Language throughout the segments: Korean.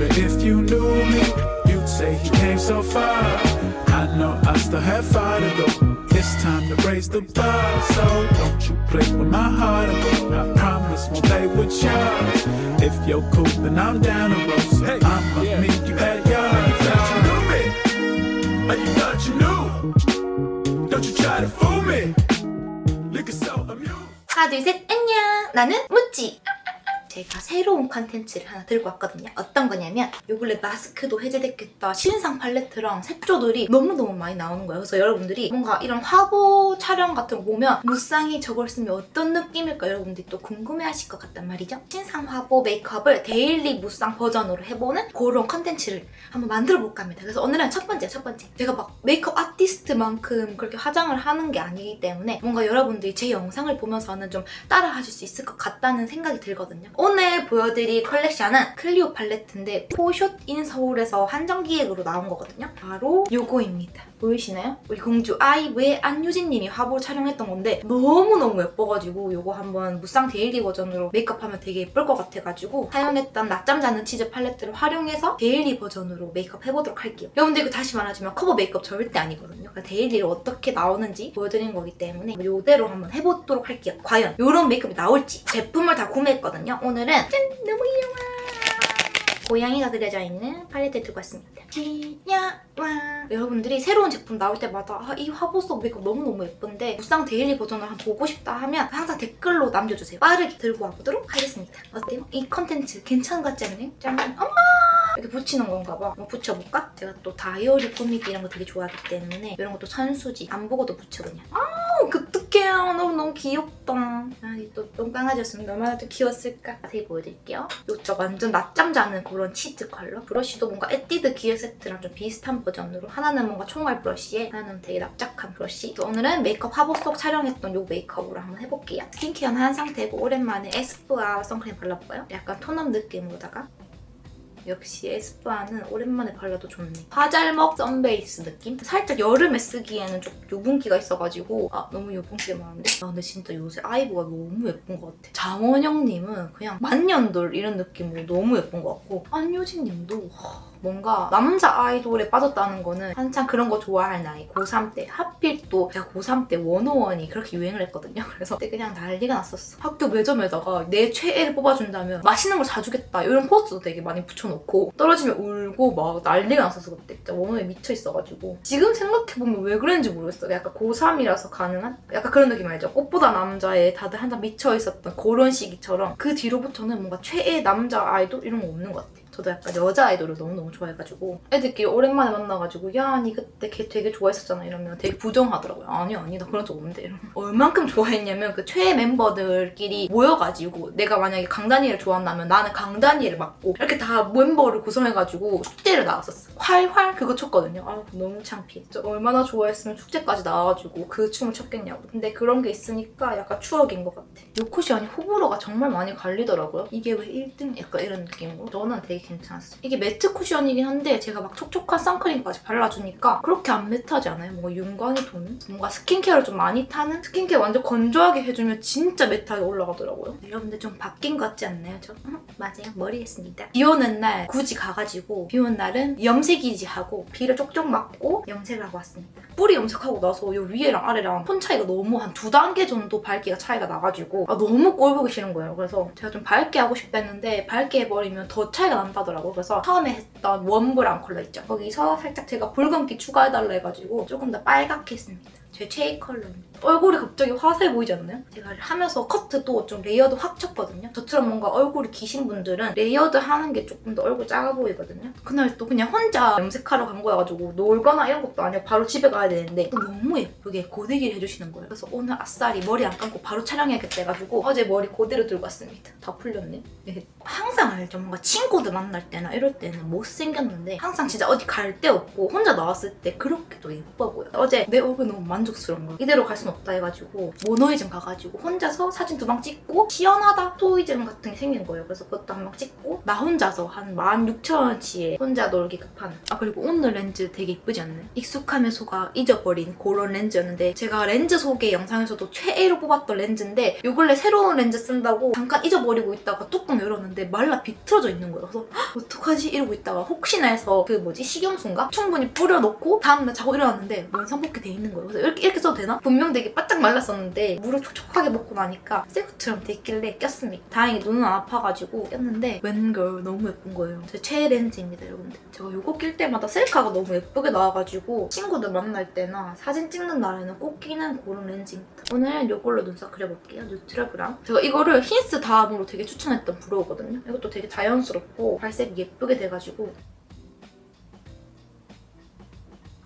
that if you knew me, you'd say he came so far. I know I still have far to go. It's time to raise the bar, so don't you play with my heart. I promise won't play with yours. If you're cool, then I'm down to roll. So I'ma meet you at yours. Thought you knew me, or you thought you knew. Don't you try to fool me. Looking so amused. 하나 둘 셋 안녕 나는 무찌 제가 새로운 컨텐츠를 하나 들고 왔거든요. 어떤 거냐면 요 근래 마스크도 해제됐겠다 신상 팔레트랑 색조들이 너무너무 많이 나오는 거예요. 그래서 여러분들이 뭔가 이런 화보 촬영 같은 거 보면 무쌍이 저걸 쓰면 어떤 느낌일까 여러분들이 또 궁금해하실 것 같단 말이죠. 신상 화보 메이크업을 데일리 무쌍 버전으로 해보는 그런 컨텐츠를 한번 만들어 볼까 합니다. 그래서 오늘은 첫 번째 첫 번째. 제가 막 메이크업 아티스트만큼 그렇게 화장을 하는 게 아니기 때문에 뭔가 여러분들이 제 영상을 보면서는 좀 따라 하실 수 있을 것 같다는 생각이 들거든요. 오늘 보여드릴 컬렉션은 클리오 팔레트인데 포숏 인 서울에서 한정 기획으로 나온 거거든요. 바로 요거입니다. 보이시나요? 우리 공주 아이브의 안유진님이 화보 촬영했던 건데 너무너무 예뻐가지고 요거 한번 무쌍 데일리 버전으로 메이크업하면 되게 예쁠 것 같아가지고 사용했던 낮잠 자는 치즈 팔레트를 활용해서 데일리 버전으로 메이크업 해보도록 할게요. 여러분들 이거 다시 말하지만 커버 메이크업 절대 아니거든요. 그러니까 데일리로 어떻게 나오는지 보여드리는 거기 때문에 요대로 한번 해보도록 할게요. 과연 요런 메이크업이 나올지 제품을 다 구매했거든요. 오늘은 짠! 너무 귀여워! 고양이가 그려져 있는 팔레트 들고 왔습니다. 귀여워. 여러분들이 새로운 제품 나올 때마다 아, 이 화보 속 메이크업 너무너무 예쁜데 무쌍 데일리 버전을 한번 보고 싶다 하면 항상 댓글로 남겨주세요. 빠르게 들고 와보도록 하겠습니다. 어때요? 이 컨텐츠 괜찮은 것 같지 않나요? 짠! 어머! 이렇게 붙이는 건가 봐. 한번 붙여볼까? 제가 또 다이어리 꾸미기 이런 거 되게 좋아하기 때문에 이런 것도 선수지 안 보고도 붙여 그냥. 아우 그떡해요. 너무 너무 귀엽다. 아이 또 똥강아지였으면 얼마나 또 귀여웠을까. 자세히 보여드릴게요. 이거 완전 낮잠 자는 그런 치즈 컬러. 브러쉬도 뭔가 에뛰드 기획 세트랑 좀 비슷한 버전으로 하나는 뭔가 총알 브러쉬에 하나는 되게 납작한 브러쉬. 오늘은 메이크업 화보 속 촬영했던 이 메이크업으로 한번 해볼게요. 스킨케어는 한 상태고 오랜만에 에스쁘아 선크림 발라볼까요? 약간 톤업 느낌으로다가 역시 에스쁘아는 오랜만에 발라도 좋네. 화잘먹 썬베이스 느낌? 살짝 여름에 쓰기에는 좀 유분기가 있어가지고 아 너무 유분기가 많은데? 아 근데 진짜 요새 아이브가 너무 예쁜 것 같아. 장원영님은 그냥 만년돌 이런 느낌으로 너무 예쁜 것 같고 안효진님도 뭔가 남자 아이돌에 빠졌다는 거는 한창 그런 거 좋아할 나이 고3 때. 하필 또 제가 고3 때 원어원이 그렇게 유행을 했거든요. 그래서 그때 그냥 난리가 났었어. 학교 매점에다가 내 최애를 뽑아준다면 맛있는 걸 사주겠다 이런 포스도 되게 많이 붙여놓고 떨어지면 울고 막 난리가 났었어 그때. 진짜 원어에 미쳐 있어가지고. 지금 생각해보면 왜 그랬는지 모르겠어. 약간 고3이라서 가능한? 약간 그런 느낌 알죠? 꽃보다 남자에 다들 한참 미쳐 있었던 그런 시기처럼 그 뒤로부터는 뭔가 최애 남자 아이돌 이런 거 없는 것 같아 저도 약간 여자 아이돌을 너무너무 좋아해가지고 애들끼리 오랜만에 만나가지고 야 니 그때 걔 되게 좋아했었잖아. 이러면 되게 부정하더라고요 아니 아니 나 그런 적 없는데. 이러면. 얼만큼 좋아했냐면 그 최애 멤버들끼리 모여가지고 내가 만약에 강다니엘을 좋아한다면 나는 강다니엘을 맡고 이렇게 다 멤버를 구성해가지고 축제를 나갔었어 활활 그거 췄거든요. 아 너무 진짜 얼마나 좋아했으면 축제까지 나와가지고 그 춤을 췄겠냐고. 근데 그런 게 있으니까 약간 추억인 것 같아. 요코시안이 호불호가 정말 많이 갈리더라고요. 이게 왜 1등? 약간 이런 느낌으로 저는 되게 괜찮았어 이게 매트 쿠션이긴 한데 제가 막 촉촉한 선크림까지 발라주니까 그렇게 안 매트하지 않아요? 뭔가 윤광이 도는? 뭔가 스킨케어를 좀 많이 타는? 스킨케어 완전 건조하게 해주면 진짜 매트하게 올라가더라고요 여러분들 좀 바뀐 것 같지 않나요? 저? 응, 맞아요 머리 했습니다 비 오는 날 굳이 가가지고 비 오는 날은 염색이지 하고 비를 쪽쪽 맞고 염색을 하고 왔습니다 뿌리 염색하고 나서 요 위에랑 아래랑 톤 차이가 너무 한 두 단계 정도 밝기가 차이가 나가지고 아, 너무 꼴 보기 싫은 거예요. 그래서 제가 좀 밝게 하고 싶다 했는데 밝게 해버리면 더 차이가 난다더라고요. 그래서 처음에 했던 웜브라운 컬러 있죠. 거기서 살짝 제가 붉은기 추가해달라 해가지고 조금 더 빨갛게 했습니다. 제 최애 컬러입니다. 얼굴이 갑자기 화사해 보이지 않나요? 제가 하면서 커트도 좀 레이어드 확 쳤거든요. 저처럼 뭔가 얼굴이 기신 분들은 레이어드 하는 게 조금 더 얼굴 작아 보이거든요. 그날 또 그냥 혼자 염색하러 간 거여가지고 놀거나 이런 것도 아니고 바로 집에 가야 되는데 또 너무 예쁘게 고데기를 해주시는 거예요. 그래서 오늘 아싸리 머리 안 감고 바로 촬영해야겠다 해가지고 어제 머리 그대로 들고 왔습니다. 다 풀렸네. 네. 항상 알죠. 뭔가 친구들 만날 때나 이럴 때는 못생겼는데 항상 진짜 어디 갈 데 없고 혼자 나왔을 때 그렇게 또 예뻐 보여. 어제 내 얼굴 너무 만족스러운 거야. 이대로 갈 순 없다 해가지고 모노이즘 가가지고 혼자서 사진 두 방 찍고 시연하다 토이즘 같은 게 생긴 거예요. 그래서 그것도 한 방 찍고 나 혼자서 한 16,000원치에 혼자 놀기 급한 아 그리고 오늘 렌즈 되게 이쁘지 않나요? 익숙함에서가 잊어버린 그런 렌즈였는데 제가 렌즈 소개 영상에서도 최애로 뽑았던 렌즈인데 요 근래 새로운 렌즈 쓴다고 잠깐 잊어버리고 있다가 뚜껑 열었는데 말라 비틀어져 있는 거예요. 그래서 헉, 어떡하지 이러고 있다가 혹시나 해서 그 뭐지 식용수인가 충분히 뿌려놓고 다음날 자고 일어났는데 원상복귀 돼 있는 거예요. 그래서 이렇게, 이렇게 써도 되나? 분명 되게 바짝 말랐었는데 물을 촉촉하게 먹고 나니까 새 것처럼 돼 있길래 꼈습니다. 다행히 눈은 안 아파가지고 꼈는데 웬걸 너무 예쁜 거예요. 제 최애 렌즈입니다 여러분들. 제가 이거 낄 때마다 셀카가 너무 예쁘게 나와가지고 친구들 만날 때나 사진 찍는 날에는 꼭 끼는 그런 렌즈입니다. 오늘 이걸로 눈썹 그려볼게요. 뉴트럴 브라운. 제가 이거를 힌스 다음으로 되게 추천했던 브로우거든요. 이것도 되게 자연스럽고 발색이 예쁘게 돼가지고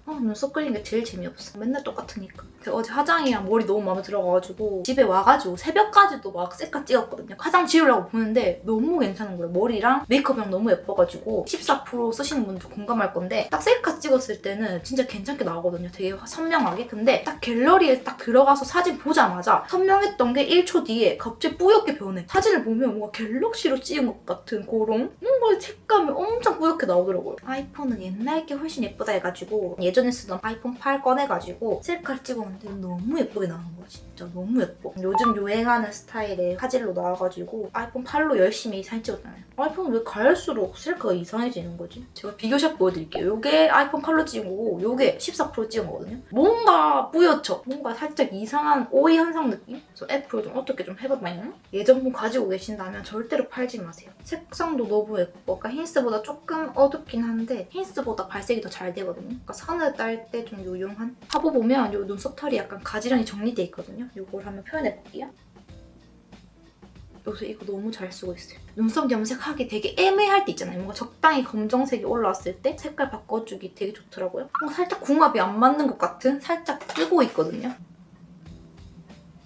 어, 눈썹 그리는 게 제일 재미없어. 맨날 똑같으니까. 어제 화장이랑 머리 너무 마음에 들어가가지고 집에 와가지고 새벽까지도 막 셀카 찍었거든요. 화장 지우려고 보는데 너무 괜찮은 거예요. 머리랑 메이크업이랑 너무 예뻐가지고 14% 쓰시는 분도 공감할 건데 딱 셀카 찍었을 때는 진짜 괜찮게 나오거든요. 되게 선명하게. 근데 딱 갤러리에 딱 들어가서 사진 보자마자 선명했던 게 1초 뒤에 갑자기 뿌옇게 변해. 사진을 보면 뭔가 갤럭시로 찍은 것 같은 그런 뭔가 색감이 엄청 뿌옇게 나오더라고요. 아이폰은 옛날 게 훨씬 예쁘다 해가지고 예전에 쓰던 아이폰 8 꺼내가지고 셀카를 찍었는데 너무 예쁘게 나온 거야 진짜. 너무 예뻐. 요즘 유행하는 스타일의 화질로 나와가지고 아이폰 8로 열심히 사진 찍었잖아요 아이폰 왜 갈수록 셀카가 이상해지는 거지? 제가 비교샷 보여드릴게요. 요게 아이폰 8로 찍은 거고 요게 14% 찍은 거거든요. 뭔가 뿌옇죠? 뭔가 살짝 이상한 오이 현상 느낌? 그래서 애플 좀 어떻게 좀 해봐봐요 예전폰 가지고 계신다면 절대로 팔지 마세요. 색상도 너무 예뻐. 그러니까 힌스보다 조금 어둡긴 한데 힌스보다 발색이 더 잘 되거든요. 그러니까 선을 딸 때좀 유용한 화보 보면 요 눈썹 털이 약간 가지런히 정리돼 있거든요 요걸 한번 표현해 볼게요 요새 이거 너무 잘 쓰고 있어요. 눈썹 염색하기 되게 애매할 때 있잖아요. 뭔가 적당히 검정색이 올라왔을 때 색깔 바꿔주기 되게 좋더라고요. 뭔가 살짝 궁합이 안 맞는 것 같은 살짝 뜨고 있거든요.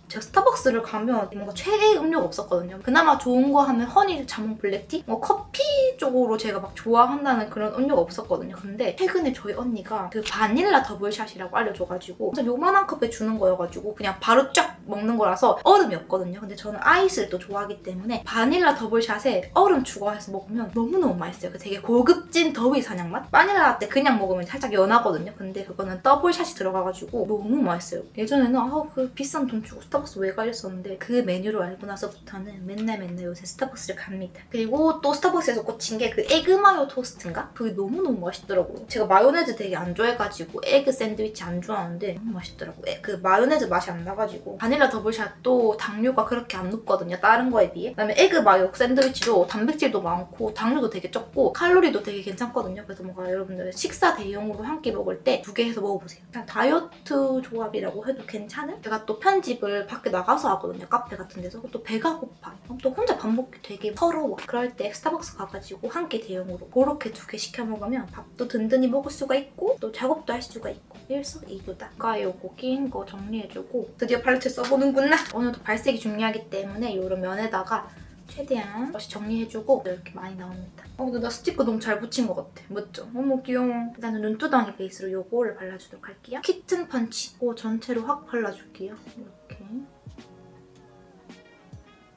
제가 스타벅스를 가면 뭔가 최애 음료가 없었거든요. 그나마 좋은 거 하면 허니 자몽 블랙티? 뭐 커피 쪽으로 제가 막 좋아한다는 그런 음료가 없었거든요. 근데 최근에 저희 언니가 그 바닐라 더블샷이라고 알려줘가지고 요만한 컵에 주는 거여가지고 그냥 바로 쫙 먹는 거라서 얼음이 없거든요. 근데 저는 아이스를 또 좋아하기 때문에 바닐라 더블샷에 얼음 추가해서 먹으면 너무너무 맛있어요. 그 되게 고급진 더위 사냥 맛? 바닐라 라떼 그냥 먹으면 살짝 연하거든요. 근데 그거는 더블샷이 들어가가지고 너무 맛있어요. 예전에는 아우 그 비싼 돈 주고 스타 벅스 왜 가렸었는데 그 메뉴를 알고 나서부터는 맨날 맨날 요새 스타벅스를 갑니다. 그리고 또 스타벅스에서 꽂힌 게 그 에그 마요 토스트인가? 그게 너무너무 맛있더라고요. 제가 마요네즈 되게 안 좋아해가지고 에그 샌드위치 안 좋아하는데 너무 맛있더라고요. 에, 그 마요네즈 맛이 안 나가지고 바닐라 더블샷도 당류가 그렇게 안 높거든요. 다른 거에 비해. 그다음에 에그 마요 샌드위치도 단백질도 많고 당류도 되게 적고 칼로리도 되게 괜찮거든요. 그래서 뭔가 여러분들 식사 대용으로 한 끼 먹을 때 두 개 해서 먹어보세요. 그냥 다이어트 조합이라고 해도 괜찮은? 제가 또 편집을 밖에 나가서 하거든요. 카페 같은 데서. 또 배가 고파. 또 혼자 밥 먹기 되게 서러워. 그럴 때 스타벅스 가가지고 한 끼 대용으로 그렇게 두 개 시켜 먹으면 밥도 든든히 먹을 수가 있고 또 작업도 할 수가 있고 일석이조다. 요거 낀거 정리해주고 드디어 팔레트 써보는구나. 오늘도 발색이 중요하기 때문에 요런 면에다가 최대한 다시 정리해주고 이렇게 많이 나옵니다. 어, 근데 나 스티커 너무 잘 붙인 것 같아. 맞죠? 너무 귀여워. 일단은 눈두덩이 베이스로 요거를 발라주도록 할게요. 키튼 펀치. 이 전체로 확 발라줄게요. 이렇게.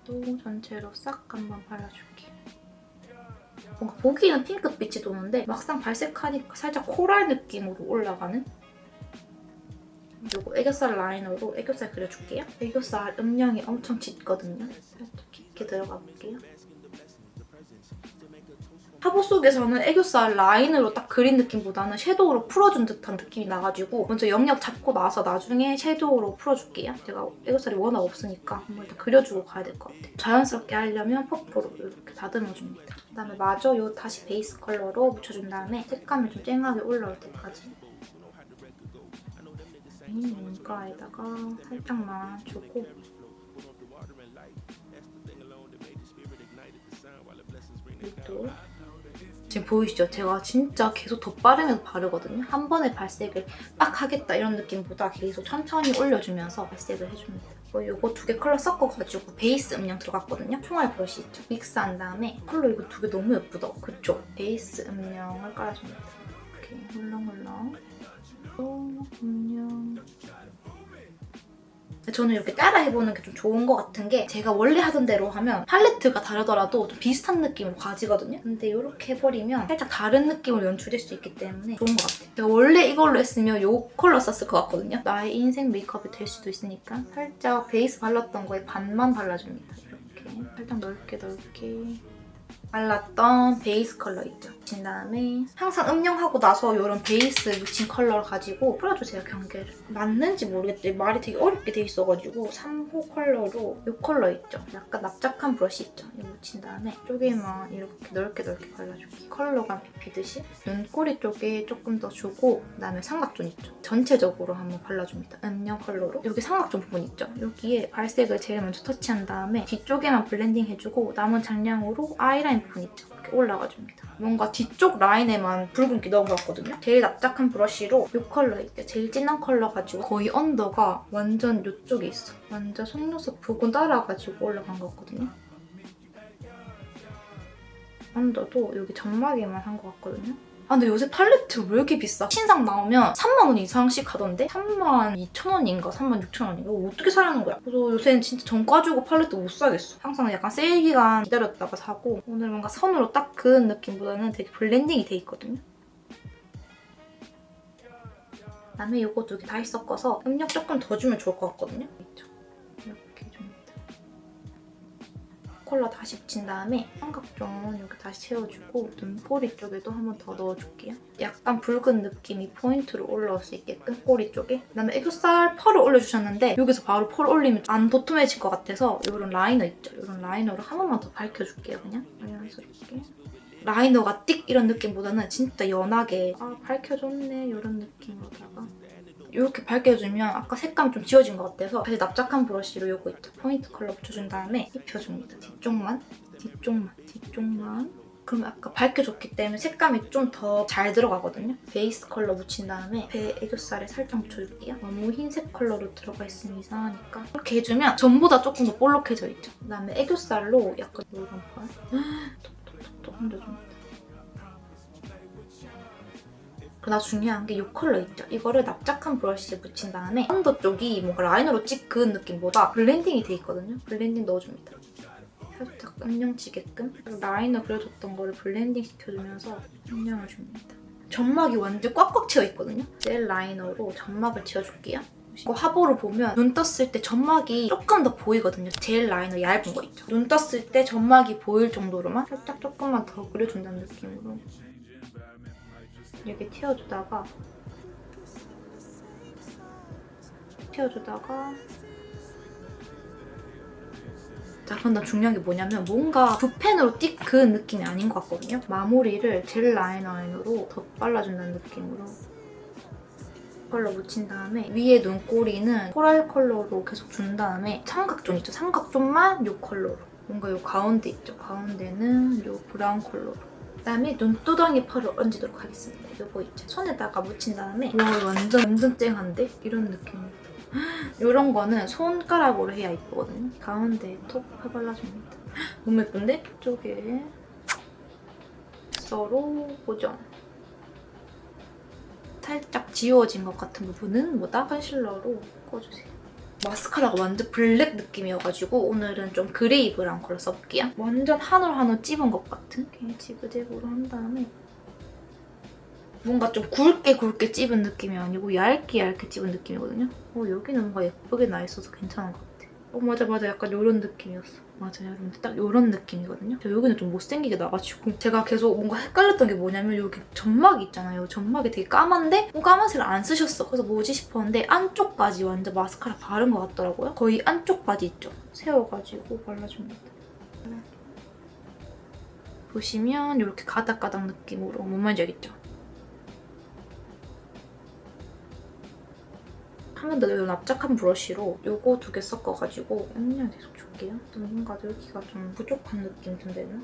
또 전체로 싹 한번 발라줄게요. 뭔가 보기에는 핑크빛이 도는데 막상 발색하니까 살짝 코랄 느낌으로 올라가는? 요거 애교살 라이너로 애교살 그려줄게요. 애교살 음영이 엄청 짙거든요. 살짝 깊게 들어가 볼게요. 화보 속에서는 애교살 라인으로 딱 그린 느낌보다는 섀도우로 풀어준 듯한 느낌이 나가지고 먼저 영역 잡고 나서 나중에 섀도우로 풀어줄게요. 제가 애교살이 워낙 없으니까 한번 일단 그려주고 가야 될 것 같아요. 자연스럽게 하려면 퍼프로 이렇게 다듬어줍니다. 그다음에 마저 요 다시 베이스 컬러로 묻혀준 다음에 색감이 좀 쨍하게 올라올 때까지 이 눈가에다가 살짝만 주고 립도 지금 보이시죠? 제가 진짜 계속 덧바르면서 바르거든요. 한 번에 발색을 빡 하겠다 이런 느낌보다 계속 천천히 올려주면서 발색을 해줍니다. 뭐 이거 두 개 컬러 섞어가지고 베이스 음영 들어갔거든요. 총알 브러쉬 있죠? 믹스한 다음에 컬러 이거 두 개 너무 예쁘다. 그쵸? 베이스 음영을 깔아줍니다. 이렇게 훌렁훌렁 또 음영 저는 이렇게 따라 해보는 게 좀 좋은 것 같은 게 제가 원래 하던 대로 하면 팔레트가 다르더라도 좀 비슷한 느낌으로 가지거든요. 근데 이렇게 해버리면 살짝 다른 느낌으로 연출될 수 있기 때문에 좋은 것 같아요. 제가 원래 이걸로 했으면 이 컬러 썼을 것 같거든요. 나의 인생 메이크업이 될 수도 있으니까 살짝 베이스 발랐던 거에 반만 발라줍니다. 이렇게 살짝 넓게 넓게 발랐던 베이스 컬러 있죠. 묻힌 다음에 항상 음영하고 나서 이런 베이스 묻힌 컬러를 가지고 뿌려주세요, 경계를. 맞는지 모르겠대. 말이 되게 어렵게 돼 있어가지고 3호 컬러로 이 컬러 있죠. 약간 납작한 브러쉬 있죠. 이거 묻힌 다음에 쪽에만 이렇게 넓게 넓게 발라줄게요. 컬러감 비비듯이 눈꼬리 쪽에 조금 더 주고 그다음에 삼각존 있죠. 전체적으로 한번 발라줍니다. 음영 컬러로. 여기 삼각존 부분 있죠. 여기에 발색을 제일 먼저 터치한 다음에 뒤쪽에만 블렌딩 해주고 남은 장량으로 아이라인 있죠. 이렇게 올라가줍니다. 뭔가 뒤쪽 라인에만 붉은기 넣어봤거든요. 제일 납작한 브러쉬로 이 컬러 있죠. 제일 진한 컬러 가지고 거의 언더가 완전 이쪽에 있어. 완전 속눈썹 부분 따라가지고 올라간 거거든요. 언더도 여기 점막에만 한 것 같거든요. 아 근데 요새 팔레트 왜 이렇게 비싸? 신상 나오면 3만 원 이상씩 하던데? 3만 2천 원인가 3만 6천 원인가? 어떻게 사라는 거야? 그래서 요새는 진짜 정가 주고 팔레트 못 사겠어. 항상 약간 세일 기간 기다렸다가 사고 오늘 뭔가 선으로 딱 그은 느낌보다는 되게 블렌딩이 돼 있거든요. 그다음에 이거 두 개 다시 섞어서 음력 조금 더 주면 좋을 것 같거든요. 컬러 다시 붙인 다음에 삼각존 여기 다시 채워주고 눈꼬리 쪽에도 한 번 더 넣어줄게요. 약간 붉은 느낌이 포인트로 올라올 수 있게끔 꼬리 쪽에. 그다음에 애교살 펄을 올려주셨는데 여기서 바로 펄 올리면 안 도톰해질 것 같아서 이런 라이너 있죠? 이런 라이너로 한 번만 더 밝혀줄게요 그냥. 자연스럽게. 라이너가 띡 이런 느낌보다는 진짜 연하게. 아 밝혀줬네 이런 느낌으로다가 이렇게 밝혀주면 아까 색감 좀 지워진 것 같아서 다시 납작한 브러쉬로 요거 있죠 포인트 컬러 붙여준 다음에 입혀줍니다. 뒤쪽만 뒤쪽만 뒤쪽만. 그러면 아까 밝혀줬기 때문에 색감이 좀 더 잘 들어가거든요. 베이스 컬러 묻힌 다음에 배 애교살에 살짝 묻혀줄게요. 너무 흰색 컬러로 들어가 있으면 이상하니까. 이렇게 해주면 전보다 조금 더 볼록해져 있죠. 그다음에 애교살로 약간 이런 펄. 톡톡톡톡. 얹어줍니다 그나 중요한 게 이 컬러 있죠? 이거를 납작한 브러쉬에 묻힌 다음에 언더 쪽이 뭔가 라이너로 찍 그은 느낌보다 블렌딩이 돼 있거든요. 블렌딩 넣어줍니다. 살짝 음영치게끔 라이너 그려줬던 거를 블렌딩 시켜주면서 음영을 줍니다. 점막이 완전 꽉꽉 채워 있거든요. 젤 라이너로 점막을 지어줄게요. 이거 화보로 보면 눈 떴을 때 점막이 조금 더 보이거든요. 젤 라이너 얇은 거 있죠. 눈 떴을 때 점막이 보일 정도로만 살짝 조금만 더 그려준다는 느낌으로 이렇게 튀어주다가 튀어주다가. 자 그럼 나 중요한 게 뭐냐면 뭔가 붓펜으로 띡 그은 느낌이 아닌 것 같거든요. 마무리를 젤 라이너로 더 발라준다는 느낌으로. 컬러 묻힌 다음에 위에 눈꼬리는 코랄 컬러로 계속 준 다음에 삼각존 있죠? 삼각존만 이 컬러로. 뭔가 이 가운데 있죠? 가운데는 이 브라운 컬러로 그다음에 눈두덩이 펄을 얹도록 하겠습니다. 이거 있죠. 손에다가 묻힌 다음에 와 완전 완전 쨍한데? 이런 느낌으로. 이런 거는 손가락으로 해야 이쁘거든요. 가운데 톡 발라줍니다. 너무 예쁜데? 이쪽에 서로 고정. 살짝 지워진 것 같은 부분은 뭐다 컨실러로 꿔주세요. 마스카라가 완전 블랙 느낌이어가지고 오늘은 좀 그레이 브라운 컬러 써볼게요. 완전 한올 한올 찝은 것 같은 이렇게 지그재그로 한 다음에 뭔가 좀 굵게 굵게 찝은 느낌이 아니고 얇게 얇게 찝은 느낌이거든요. 어, 여기는 뭔가 예쁘게 나 있어서 괜찮은 것 같아. 어 맞아 맞아 약간 이런 느낌이었어. 맞아요 여러분들 딱 이런 느낌이거든요. 저 여기는 좀 못생기게 나가지고 제가 계속 뭔가 헷갈렸던 게 뭐냐면 여기 점막이 있잖아요. 점막이 되게 까만데 어, 까만색을 안 쓰셨어. 그래서 뭐지 싶었는데 안쪽까지 완전 마스카라 바른 것 같더라고요. 거의 안쪽까지 있죠. 세워가지고 발라줍니다. 보시면 이렇게 가닥가닥 느낌으로 뭔 말인지 알겠죠? 한 번 더 납작한 브러쉬로 요거 두 개 섞어가지고 음량 계속 줄게요. 좀 뭔가 여기가 좀 부족한 느낌 좀 되나?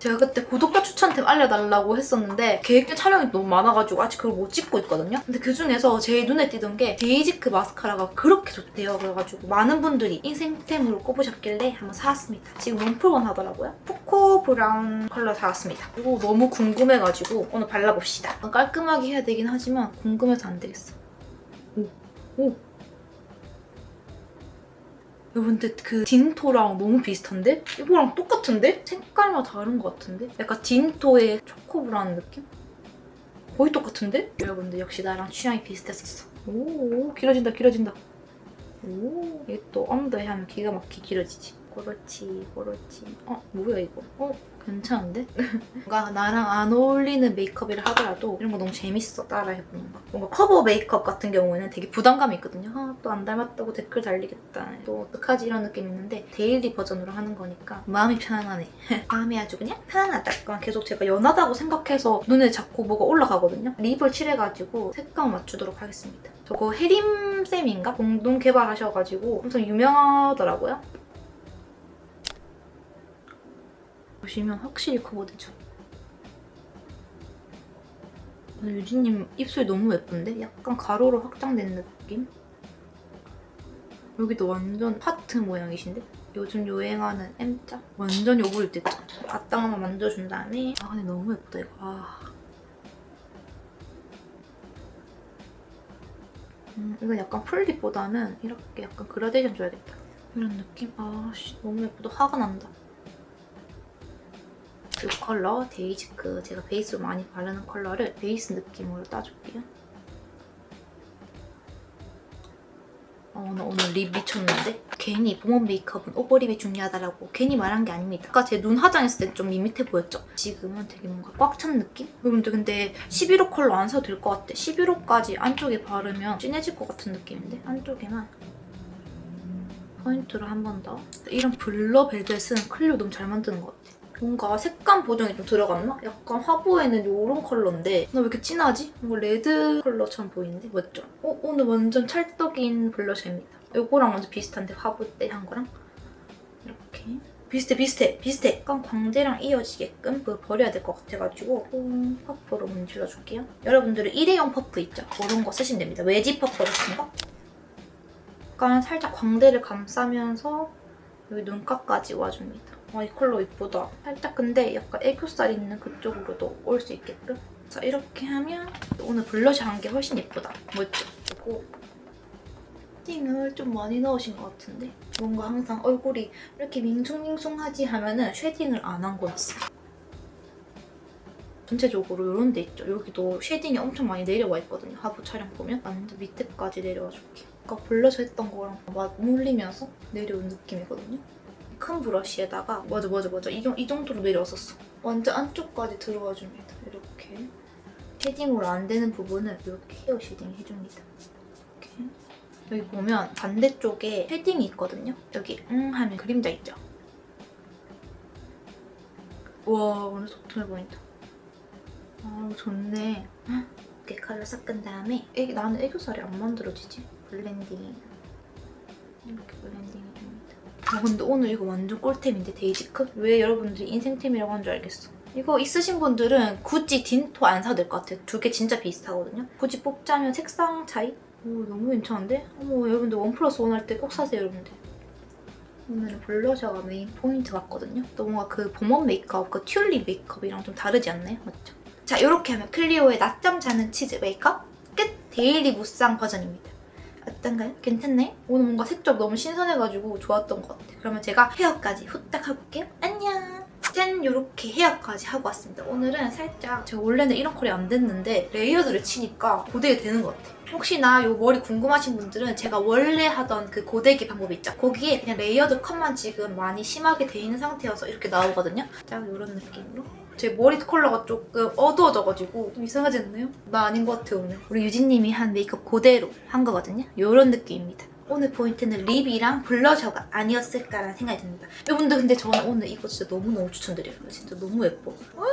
제가 그때 구독자 추천템 알려달라고 했었는데 계획된 촬영이 너무 많아가지고 아직 그걸 못 찍고 있거든요. 근데 그중에서 제일 눈에 띄던 게 데이지크 마스카라가 그렇게 좋대요. 그래가지고 많은 분들이 인생템으로 꼽으셨길래 한번 사왔습니다. 지금 롱풀원 하더라고요. 포코 브라운 컬러 사왔습니다. 이거 너무 궁금해가지고 오늘 발라봅시다. 깔끔하게 해야 되긴 하지만 궁금해서 안 되겠어. 오, 오, 여러분들 그 딘토랑 너무 비슷한데? 이거랑 똑같은데? 색깔만 다른 것 같은데? 약간 딘토의 초코브라운 느낌? 거의 똑같은데? 여러분들 역시 나랑 취향이 비슷했었어. 오, 길어진다, 길어진다. 오, 이게 또 언더에 하면 기가 막히게 길어지지. 그렇지, 그렇지. 어, 뭐야 이거? 어, 괜찮은데? 뭔가 나랑 안 어울리는 메이크업이라 하더라도 이런 거 너무 재밌어 따라해보는 거. 뭔가 커버 메이크업 같은 경우에는 되게 부담감이 있거든요. 아, 또 안 닮았다고 댓글 달리겠다. 또 어떡하지 이런 느낌 있는데 데일리 버전으로 하는 거니까 마음이 편안하네. 마음이 아주 그냥 편안하다. 계속 제가 연하다고 생각해서 눈에 자꾸 뭐가 올라가거든요. 립을 칠해가지고 색감 맞추도록 하겠습니다. 저거 혜림쌤인가? 공동 개발하셔가지고 엄청 유명하더라고요. 보시면 확실히 커버되죠. 오늘 유진님 입술 너무 예쁜데? 약간 가로로 확장된 느낌? 여기도 완전 하트 모양이신데? 요즘 유행하는 M자? 완전 요구를 됐죠. 앞당 한번 만져준 다음에 아 근데 너무 예쁘다 이거. 아. 음, 이건 약간 풀립보다는 이렇게 약간 그라데이션 줘야겠다. 이런 느낌? 아씨 너무 예쁘다. 화가 난다. 이 컬러 데이지크 제가 베이스로 많이 바르는 컬러를 베이스 느낌으로 따줄게요. 어, 나 오늘 립 미쳤는데? 괜히 봄원 메이크업은 오버립이 중요하다라고 괜히 말한 게 아닙니다. 아까 제 눈 화장했을 때 좀 밋밋해 보였죠? 지금은 되게 뭔가 꽉 찬 느낌? 여러분들 근데 11호 컬러 안 사도 될 것 같아. 11호까지 안쪽에 바르면 진해질 것 같은 느낌인데? 안쪽에만 포인트로 한 번 더. 이런 블러 벨벳은 클리오 너무 잘 만드는 것 같아. 뭔가 색감 보정이 좀 들어갔나? 약간 화보에는 이런 컬러인데 나 왜 이렇게 진하지? 뭔가 레드 컬러처럼 보이는데? 맞죠? 어, 오늘 완전 찰떡인 블러셔입니다. 이거랑 완전 비슷한데 화보 때 한 거랑 이렇게 비슷해 비슷해 비슷해 약간 광대랑 이어지게끔 버려야 될 것 같아가지고 음, 퍼프로 문질러줄게요. 여러분들은 일회용 퍼프 있죠? 그런 거 쓰시면 됩니다. 외지 퍼프 같은 거? 약간 살짝 광대를 감싸면서 여기 눈가까지 와줍니다. 와, 이 컬러 이쁘다. 살짝 근데 약간 애교살 있는 그쪽으로도 올 수 있게끔. 자, 이렇게 하면 오늘 블러셔 한 게 훨씬 예쁘다. 멋죠? 그리고 쉐딩을 좀 많이 넣으신 것 같은데 뭔가 항상 얼굴이 이렇게 밍숭밍숭하지 하면은 쉐딩을 안 한 거였어. 전체적으로 이런 데 있죠. 여기도 쉐딩이 엄청 많이 내려와 있거든요. 하부 촬영 보면. 완전 밑에까지 내려와 줄게. 아까 블러셔 했던 거랑 맞물리면서 내려온 느낌이거든요. 큰 브러쉬에다가 맞아 맞아 맞아 이, 정- 이 정도로 내려왔었어. 완전 안쪽까지 들어와 줍니다. 이렇게. 쉐딩으로 안 되는 부분은 이렇게 헤어 쉐딩 해줍니다. 이렇게. 여기 보면 반대쪽에 쉐딩이 있거든요. 여기 응 하면 그림자 있죠. 와 완전 도톰해 보인다. 아 좋네. 이렇게 칼로 섞은 다음에 애기, 나는 애교살이 안 만들어지지? 블렌딩 이렇게 블렌딩. 아 근데 오늘 이거 완전 꿀템인데 데이지크? 왜 여러분들이 인생템이라고 한 줄 알겠어. 이거 있으신 분들은 굳이 딘토 안 사도 될 것 같아요. 두 개 진짜 비슷하거든요. 굳이 뽑자면 색상 차이? 오 너무 괜찮은데? 어머 여러분들 원 플러스 원 할 때 꼭 사세요 여러분들. 오늘은 블러셔가 메인 포인트 같거든요. 또 뭔가 그 봄원 메이크업, 그 튤립 메이크업이랑 좀 다르지 않나요? 맞죠? 자 이렇게 하면 클리오의 낮잠 자는 치즈 메이크업 끝! 데일리 무쌍 버전입니다. 어떤가요? 괜찮나요? 오늘 뭔가 색조 너무 신선해가지고 좋았던 것 같아요. 그러면 제가 헤어까지 후딱 하고 올게요. 안녕! 짠! 이렇게 헤어까지 하고 왔습니다. 오늘은 살짝 제가 원래는 이런 컬이 안 됐는데 레이어드를 치니까 고데기 되는 것 같아요. 혹시나 이 머리 궁금하신 분들은 제가 원래 하던 그 고데기 방법 있죠? 거기에 그냥 레이어드 컷만 지금 많이 심하게 돼 있는 상태여서 이렇게 나오거든요. 딱 이런 느낌으로. 제 머리 컬러가 조금 어두워져가지고 좀 이상하지 않나요? 나 아닌 것 같아 오늘. 우리 유진님이 한 메이크업 그대로 한 거거든요. 이런 느낌입니다. 오늘 포인트는 립이랑 블러셔가 아니었을까라는 생각이 듭니다. 여러분들 근데 저는 오늘 이거 진짜 너무너무 추천드려요. 진짜 너무 예뻐. 와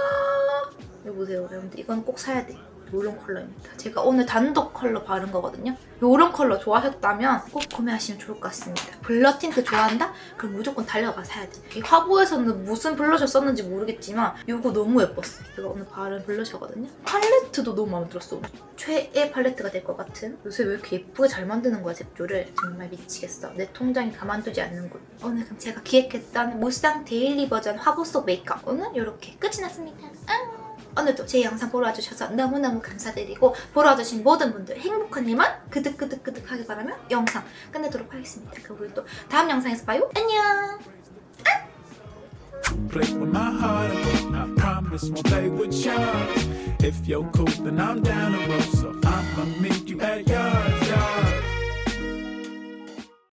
여기 보세요 여러분들 이건 꼭 사야 돼. 이런 컬러입니다. 제가 오늘 단독 컬러 바른 거거든요. 이런 컬러 좋아하셨다면 꼭 구매하시면 좋을 것 같습니다. 블러 틴트 좋아한다? 그럼 무조건 달려가 사야 돼. 이 화보에서는 무슨 블러셔 썼는지 모르겠지만 이거 너무 예뻤어. 제가 오늘 바른 블러셔거든요. 팔레트도 너무 마음에 들었어. 최애 팔레트가 될 것 같은. 요새 왜 이렇게 예쁘게 잘 만드는 거야 잽조를. 정말 미치겠어. 내 통장이 가만두지 않는군. 오늘 그럼 제가 기획했던 무쌍 데일리 버전 화보 속 메이크업 오늘 이렇게 끝이 났습니다. 앙! 오늘도 제 영상 보러 와주셔서 너무너무 감사드리고 보러 와주신 모든 분들 행복한 일만 그득그득그득하게 바라며 영상 끝내도록 하겠습니다. 그럼 우리 또 다음 영상에서 봐요. 안녕. Yours.